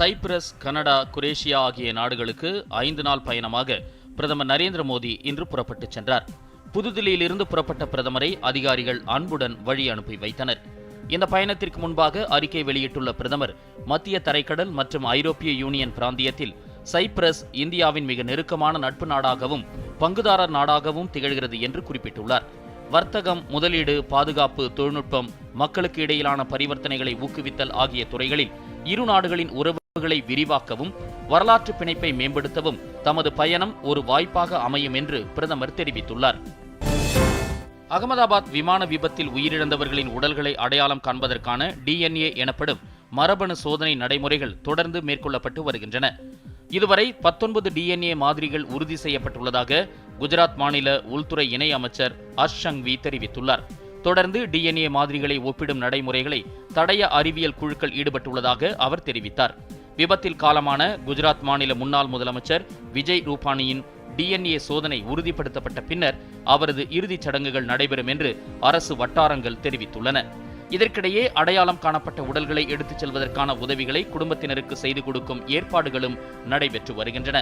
Cyprus Canada Croatia ஆகிய நாடுகளுக்கு ஐந்து நாள் பயணமாக பிரதமர் நரேந்திர மோடி இன்று புறப்பட்டுச் சென்றார். புதுதில்லியிலிருந்து புறப்பட்ட பிரதமரை அதிகாரிகள் அன்புடன் வழி அனுப்பி வைத்தனர். இந்த பயணத்திற்கு முன்பாக அறிக்கை வெளியிட்டுள்ள பிரதமர் மத்திய தரைக்கடல் மற்றும் ஐரோப்பிய யூனியன் பிராந்தியத்தில் சைப்ரஸ் இந்தியாவின் மிக நெருக்கமான நட்பு நாடாகவும் பங்குதாரர் நாடாகவும் திகழ்கிறது என்று குறிப்பிட்டுள்ளார். வர்த்தகம் முதலீடு பாதுகாப்பு தொழில்நுட்பம் மக்களுக்கு இடையிலான பரிவர்த்தனைகளை ஊக்குவித்தல் ஆகிய துறைகளில் இரு நாடுகளின் உறவு உறவுகளை விரிவாக்கவும் வரலாற்று பிணைப்பை மேம்படுத்தவும் தமது பயணம் ஒரு வாய்ப்பாக அமையும் என்று பிரதமர் தெரிவித்துள்ளார். அகமதாபாத் விமான விபத்தில் உயிரிழந்தவர்களின் உடல்களை அடையாளம் காண்பதற்கான டிஎன்ஏ எனப்படும் மரபணு சோதனை நடைமுறைகள் தொடர்ந்து மேற்கொள்ளப்பட்டு வருகின்றன. இதுவரை பத்தொன்பது டிஎன்ஏ மாதிரிகள் உறுதி செய்யப்பட்டுள்ளதாக குஜராத் மாநில உள்துறை இணை அமைச்சர் ஹர்ஷ் சங்வி தெரிவித்துள்ளார். தொடர்ந்து டிஎன்ஏ மாதிரிகளை ஒப்பிடும் நடைமுறைகளை தடய அறிவியல் குழுக்கள் ஈடுபட்டுள்ளதாக அவர் தெரிவித்தார். விபத்தில் காலமான குஜராத் மாநில முன்னாள் முதலமைச்சர் விஜய் ரூபானியின் டிஎன்ஏ சோதனை உறுதிப்படுத்தப்பட்ட பின்னர் அவரது இறுதிச் சடங்குகள் நடைபெறும் என்று அரசு வட்டாரங்கள் தெரிவித்துள்ளன. இதற்கிடையே அடையாளம் காணப்பட்ட உடல்களை எடுத்துச் செல்வதற்கான உதவிகளை குடும்பத்தினருக்கு செய்து கொடுக்கும் ஏற்பாடுகளும் நடைபெற்று வருகின்றன.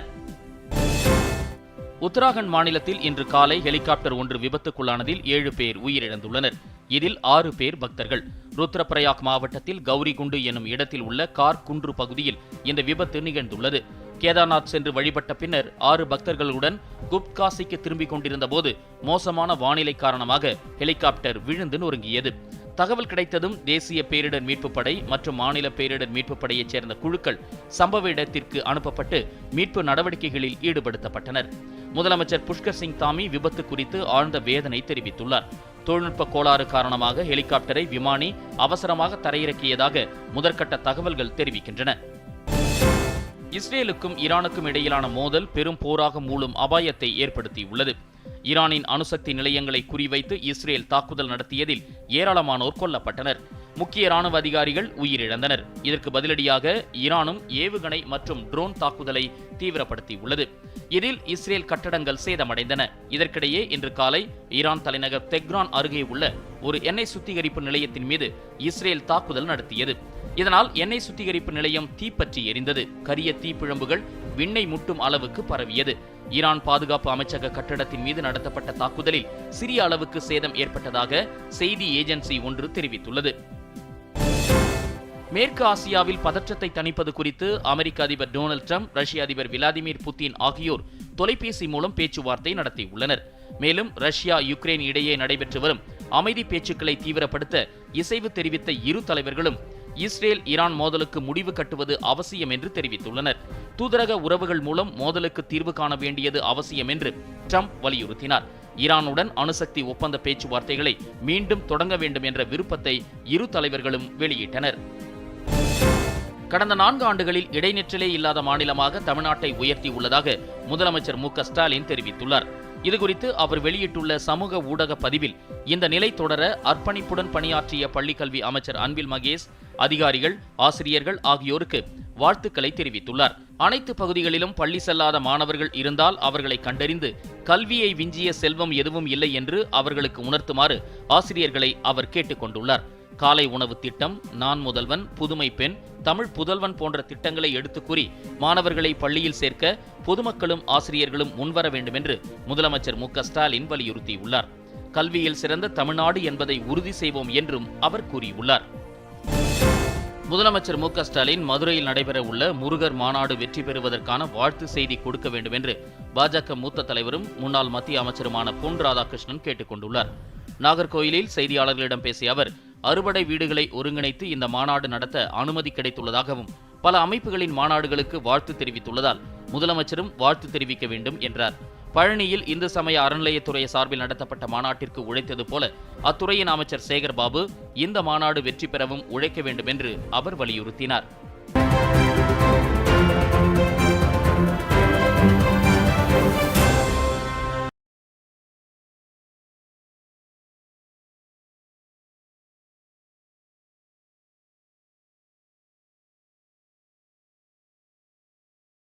உத்தராகண்ட் மாநிலத்தில் இன்று காலை ஹெலிகாப்டர் ஒன்று விபத்துக்குள்ளானதில் ஏழு பேர் உயிரிழந்துள்ளனர். இதில் ஆறு பேர் பக்தர்கள். ருத்ரபிரயாக் மாவட்டத்தில் கௌரிகுண்டு எனும் இடத்தில் உள்ள கார் குன்று பகுதியில் இந்த விபத்து நிகழ்ந்துள்ளது. கேதார்நாத் சென்று வழிபட்ட பின்னர் ஆறு பக்தர்களுடன் குப்காசிக்கு திரும்பிக் கொண்டிருந்த போது மோசமான வானிலை காரணமாக ஹெலிகாப்டர் விழுந்து நொறுங்கியது. தகவல் கிடைத்ததும் தேசிய பேரிடர் மீட்புப் படை மற்றும் மாநில பேரிடர் மீட்புப் படையைச் சேர்ந்த குழுக்கள் சம்பவ இடத்திற்கு அனுப்பப்பட்டு மீட்பு நடவடிக்கைகளில் ஈடுபடுத்தப்பட்டனர். முதலமைச்சர் புஷ்கர் சிங் தாமி விபத்து குறித்து ஆழ்ந்த வேதனை தெரிவித்துள்ளார். தொழில்நுட்ப கோளாறு காரணமாக ஹெலிகாப்டரை விமானி அவசரமாக தரையிறக்கியதாக முதற்கட்ட தகவல்கள் தெரிவிக்கின்றன. இஸ்ரேலுக்கும் ஈரானுக்கும் இடையிலான மோதல் பெரும் போராக மூழும் அபாயத்தை ஏற்படுத்தியுள்ளது. ஈரானின் அணுசக்தி நிலையங்களை குறிவைத்து இஸ்ரேல் தாக்குதல் நடத்தியதில் ஏராளமானோர் கொல்லப்பட்டனர். முக்கிய ராணுவ அதிகாரிகள் உயிரிழந்தனர். இதற்கு பதிலடியாக ஈரானும் ஏவுகணை மற்றும் ட்ரோன் தாக்குதலை தீவிரப்படுத்தியுள்ளது. இதில் இஸ்ரேல் கட்டடங்கள் சேதமடைந்தன. இதற்கிடையே இன்று காலை ஈரான் தலைநகர் தெக்ரான் அருகே உள்ள ஒரு எண்ணெய் சுத்திகரிப்பு நிலையத்தின் மீது இஸ்ரேல் தாக்குதல் நடத்தியது. இதனால் எண்ணெய் சுத்திகரிப்பு நிலையம் தீப்பற்றி எரிந்தது. கரிய தீப்பிழம்புகள் விண்ணை முட்டும் அளவுக்கு பரவியது. ஈரான் பாதுகாப்பு அமைச்சக கட்டடத்தின் மீது நடத்தப்பட்ட தாக்குதலில் சிறிய அளவுக்கு சேதம் ஏற்பட்டதாக செய்தி ஏஜென்சி ஒன்று தெரிவித்துள்ளது. மேற்கு ஆசியாவில் பதற்றத்தை தணிப்பது குறித்து அமெரிக்க அதிபர் டொனால்டு ட்ரம்ப் ரஷ்ய அதிபர் விளாடிமிர் புட்டின் ஆகியோர் தொலைபேசி மூலம் பேச்சுவார்த்தை நடத்தியுள்ளனர். மேலும் ரஷ்யா யுக்ரைன் இடையே நடைபெற்று வரும் அமைதி பேச்சுக்களை தீவிரப்படுத்த இசைவு தெரிவித்த இரு தலைவர்களும் இஸ்ரேல் ஈரான் மோதலுக்கு முடிவு கட்டுவது அவசியம் என்று தெரிவித்துள்ளனர். தூதரக உறவுகள் மூலம் மோதலுக்கு தீர்வு காண வேண்டியது அவசியம் என்று ட்ரம்ப் வலியுறுத்தினார். ஈரானுடன் அணுசக்தி ஒப்பந்த பேச்சுவார்த்தைகளை மீண்டும் தொடங்க வேண்டும் என்ற விருப்பத்தை இரு தலைவர்களும் வெளியிட்டனர். கடந்த நான்கு ஆண்டுகளில் இடைநிற்றலே இல்லாத மாநிலமாக தமிழ்நாட்டை உயர்த்தி உள்ளதாக முதலமைச்சர் மு க ஸ்டாலின் தெரிவித்துள்ளார். இதுகுறித்து அவர் வெளியிட்டுள்ள சமூக ஊடக பதிவில் இந்த நிலை தொடர அர்ப்பணிப்புடன் பணியாற்றிய பள்ளிக்கல்வி அமைச்சர் அன்பில் மகேஷ் அதிகாரிகள் ஆசிரியர்கள் ஆகியோருக்கு வாழ்த்துக்களை தெரிவித்துள்ளார். அனைத்து பகுதிகளிலும் பள்ளி செல்லாத மாணவர்கள் இருந்தால் அவர்களை கண்டறிந்து கல்வியை விஞ்சிய செல்வம் எதுவும் இல்லை என்று அவர்களுக்கு உணர்த்துமாறு ஆசிரியர்களை அவர் கேட்டுக்கொண்டுள்ளார் காலை உணவு திட்டம் நான் முதல்வன் புதுமை பெண் தமிழ் புதல்வன் போன்ற திட்டங்களை எடுத்து கூறி மாணவர்களை பள்ளியில் சேர்க்க பொதுமக்களும் ஆசிரியர்களும் முன்வர வேண்டும் என்று முதலமைச்சர் மு ஸ்டாலின் வலியுறுத்தியுள்ளார். கல்வியில் சிறந்த தமிழ்நாடு என்பதை உறுதி செய்வோம் என்றும் அவர் கூறியுள்ளார். முதலமைச்சர் மு க ஸ்டாலின் மதுரையில் நடைபெற உள்ள முருகர் மாநாடு வெற்றி பெறுவதற்கான வாழ்த்து செய்தி கொடுக்க வேண்டும் என்று பாஜக மூத்த தலைவரும் முன்னாள் மத்திய அமைச்சருமான பொன் ராதாகிருஷ்ணன் கேட்டுக் கொண்டுள்ளார். நாகர்கோயிலில் செய்தியாளர்களிடம் பேசிய அவர் அறுபடை வீடுகளை ஒருங்கிணைத்து இந்த மாநாடு நடத்த அனுமதி கிடைத்துள்ளதாகவும் பல அமைப்புகளின் மாநாடுகளுக்கு வாழ்த்து தெரிவித்துள்ளதால் முதலமைச்சரும் வாழ்த்து தெரிவிக்க வேண்டும் என்றார். பழனியில் இந்து சமய அறநிலையத்துறை சார்பில் நடத்தப்பட்ட மாநாட்டிற்கு உழைத்தது போல அத்துறையின் அமைச்சர் சேகர் பாபு இந்த மாநாடு வெற்றி பெறவும் உழைக்க வேண்டும் என்று அவர் வலியுறுத்தினார்.